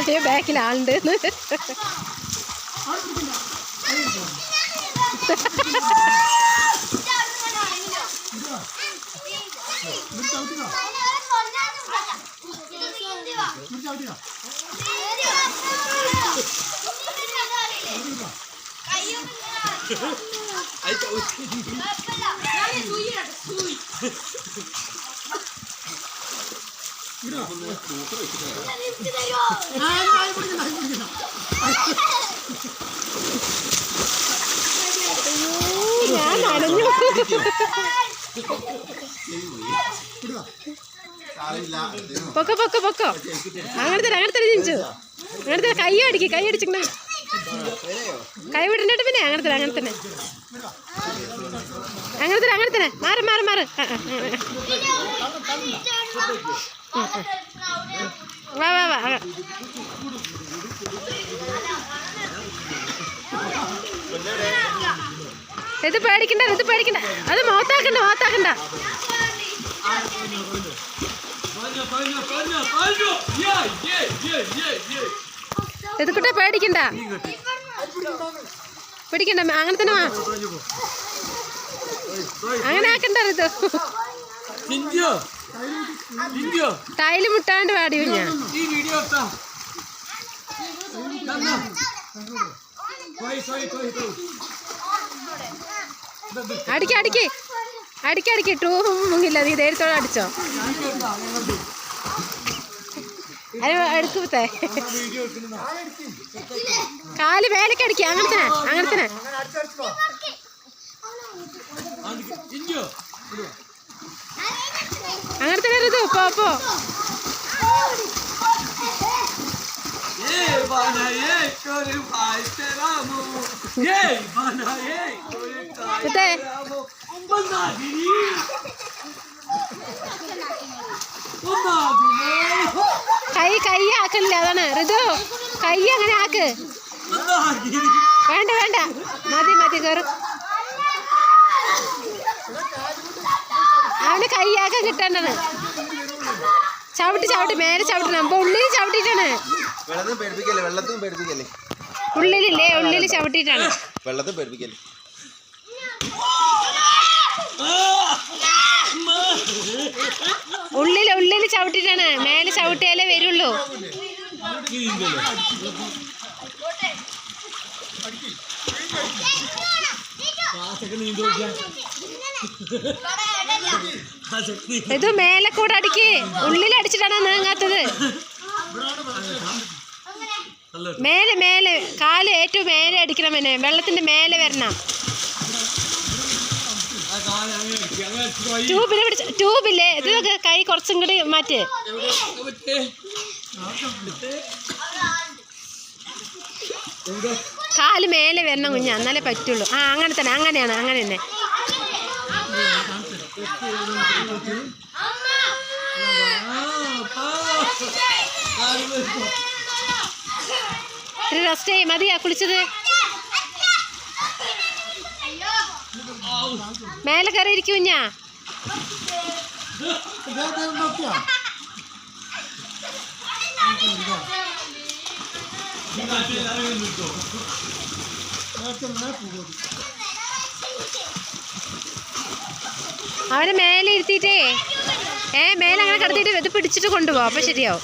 അറിയാം ബാക്കിൽ ആളുണ്ട് എന്ന് ഞാൻ നനഞ്ഞു പൊക്കോ പൊക്കോ പൊക്കോ. അങ്ങനെ തന്നെ അങ്ങനെ തന്നെ ചിഞ്ചു അങ്ങനെ തന്നെ കൈ അടിക്ക് കൈ അടിച്ചിങ്ങനെ കൈ വിടണ്ടിട്ട് പിന്നെ അങ്ങനത്തെ തന്നെ. അങ്ങനെ തന്നെ. മാറി മാറി മാറി. വാ വാ വാ. ഇത് പേടിക്കണ്ട ഇത് പേടിക്കണ്ട. അത് മോത്താക്കണ്ട മോത്താക്കണ്ട ഇത് കുട്ട പേടിക്കണ്ട. പേടിക്കണ്ട അങ്ങനെ തന്നെ വാ. അങ്ങനെ ആക്കണ്ട ഇത്. ടൈൽ മുട്ടാണ്ട് പാടിയോ ഞാൻ? ഈ വീഡിയോ അടിക്ക് അടിക്ക്. അടിക്ക് അടിക്ക്. ടൂ മുങ്ങില്ല നീ ധൈര്യത്തോടെ അടിച്ചോ. അത് എടുക്കുമ്പത്തേ കാൽ മേലേക്ക് അടിക്കുക അങ്ങനത്തെ തന്നെ ചെയ്തു പാപ്പോ? കൈ കൈ ആക്കണില്ല അതാണ്. ഋതു കൈ അങ്ങനെ ആക്ക്. വേണ്ട വേണ്ട. മതി മതി കയറും അവന് കൈയാക്കാൻ കിട്ടേണ്ടത് ചവിട്ടി ചവിട്ടി മേലെ ചവിട്ടണം. അപ്പൊ ഉള്ളിൽ ചവിട്ടിട്ടാണ് ഉള്ളിലില്ലേ? ഉള്ളിൽ ചവിട്ടിട്ടാണ് വെള്ളത്തിൽ പേടിപ്പിക്കല്ലേ? ഉള്ളിൽ ഉള്ളിൽ ചവിട്ടിട്ടാണ് മേലെ ചവിട്ടിയാലേ വരുള്ളൂ. ഇത് മേലെ കൂടെ അടിക്ക്. ഉള്ളിൽ അടിച്ചിട്ടാണ് നീങ്ങാത്തത്? മേലെ മേലെ. കാൽ ഏറ്റവും മേലെ അടിക്കണം എന്നെ. വെള്ളത്തിന്റെ മേലെ വരണം. ട്യൂബിൽ പിടിച്ച ട്യൂബില്ലേ? ഇത് കൈ കുറച്ചും കൂടി മാറ്റേ. കാൽ മേലെ വരണം കുഞ്ഞ. എന്നാലേ പറ്റുള്ളൂ. ആ അങ്ങനെ തന്നെ അങ്ങനെയാണ് അങ്ങനെ തന്നെ. റെസ്റ്റ് ചെയ്യും മതിയാ കുളിച്ചത് മേലെ കയറി ഇരിക്കും കുഞ്ഞാ അവനെ മേലെ ഇരുത്തിയിട്ടേ. ഏ മേലെ അങ്ങനെ കിടത്തിയിട്ട് ഇത് പിടിച്ചിട്ട് കൊണ്ടുപോകാം അപ്പം ശരിയാവും.